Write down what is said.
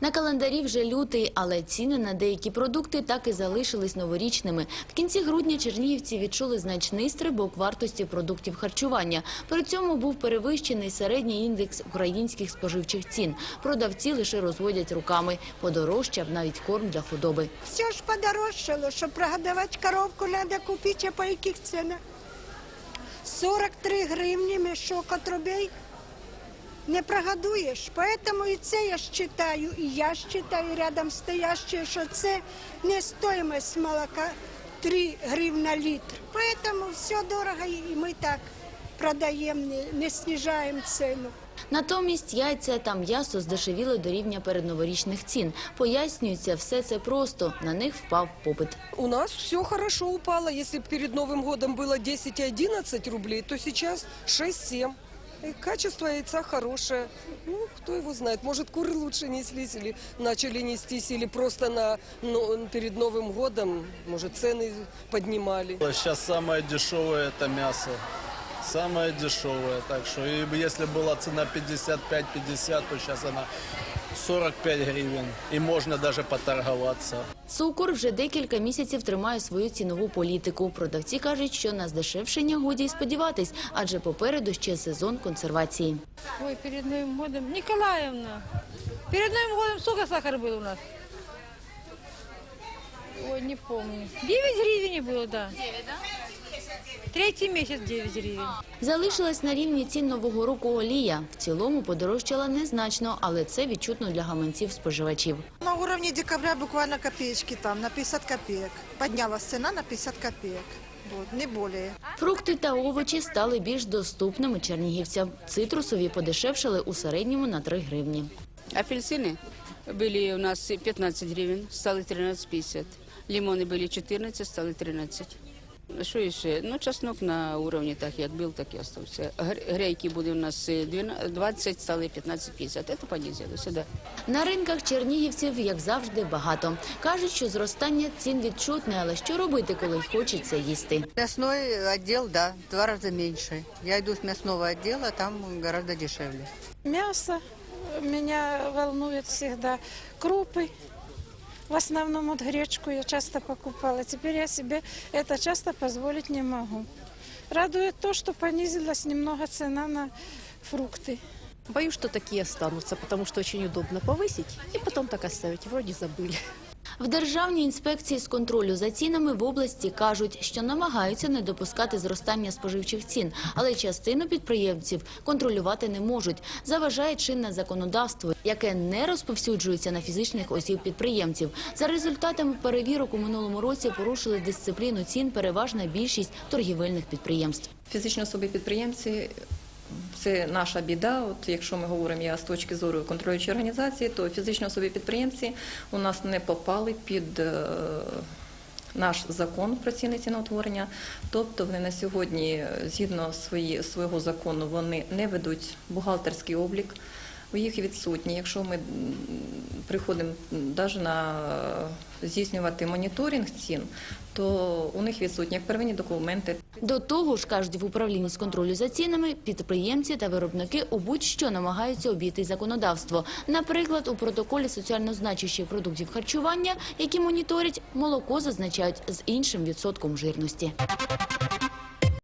На календарі вже лютий, але ціни на деякі продукти так і залишились новорічними. В кінці грудня чернігівці відчули значний стрибок вартості продуктів харчування. При цьому був перевищений середній індекс українських споживчих цін. Продавці лише розводять руками. Подорожчав навіть корм для худоби. Все ж подорожчало, щоб прогодувати коровку, треба купити, а по яких цінах? 43 гривні мішок отрубей не прогодуєш. Поэтому і це я считаю, і я считаю рядом стоящие, що це не стоимость молока 3 гривна літр. Поэтому все дорого, і ми так продаємо, не, не снижаємо ціну. Натомість яйця та м'ясо здешевіли до рівня передноворічних цін. Пояснюється, все це просто. На них впав попит. У нас все хорошо упало. Если перед Новым годом было 10-11 рублей, то сейчас 6-7. И качество яйца хорошее. Ну, кто его знает. Может, куры лучше неслись или начали нестись, или просто на, ну, перед Новым годом, может, цены поднимали. Сейчас самое дешевое это мясо. Самое дешевое. Так что и если была цена 55-50, то сейчас она 45 гривен. И можно даже поторговаться. Цукор вже декілька місяців тримає свою цінову політику. Продавці кажуть, що на здешевшення годі й сподіватись, адже попереду ще сезон консервації. Ой, перед Новым годом. Николаевна, перед Новым годом сколько сахара был у нас? Ой, не помню. 9 гривен было, да. 9, да? Третий месяц 9 гривен. Залишилась на рівні цін нового року олія. В цілому подорожчала незначно, але це відчутно для гаманців споживачів. На уровне декабря буквально копеечки там, на 50 копеек. Поднялась цена на 50 копеек. Вот, не более. Фрукти та овочі стали більш доступними чернігівцям. Цитрусові подешевшили у середньому на 3 гривні. Апельсины были у нас 15 гривен, стали 13,50. Лимоны были 14, стали 13. Що ще? Ну, чеснок на уровні так, як був, так і остався. Гр- Грейки були у нас е, 12 20, стали 15,50. Це понизилося, да. На ринках чернігівців, як завжди, багато. Кажуть, що зростання цін відчутне, але що робити, коли хочеться їсти? Мясной отдел, да, два раза меньше. Я иду с мясного отдела, там гораздо дешевле. Мясо меня волнует всегда. Крупы. В основном вот гречку я часто покупала. Теперь я себе это часто позволить не могу. Радует то, что понизилась немного цена на фрукты. Боюсь, что такие останутся, потому что очень удобно повысить и потом так оставить. Вроде забыли. В Державній інспекції з контролю за цінами в області кажуть, що намагаються не допускати зростання споживчих цін, але частину підприємців контролювати не можуть. Заважає чинне законодавство, яке не розповсюджується на фізичних осіб підприємців. За результатами перевірок у минулому році порушили дисципліну цін переважна більшість торгівельних підприємств. Фізичні особи підприємці це наша біда. От якщо ми говоримо я з точки зору контролюючої організації, то фізичні особи підприємці у нас не попали під е, наш закон про ціни ціноутворення. Тобто вони на сьогодні, е, згідно свої, свого закону, вони не ведуть бухгалтерський облік. Їх відсутні. Якщо ми приходимо навіть на е, здійснювати моніторинг цін, то у них відсутні як первинні документи, До того ж, кажуть в управлінні з контролю за цінами, підприємці та виробники у будь-що намагаються обійти законодавство. Наприклад, у протоколі соціально значущих продуктів харчування, які моніторять, молоко зазначають з іншим відсотком жирності.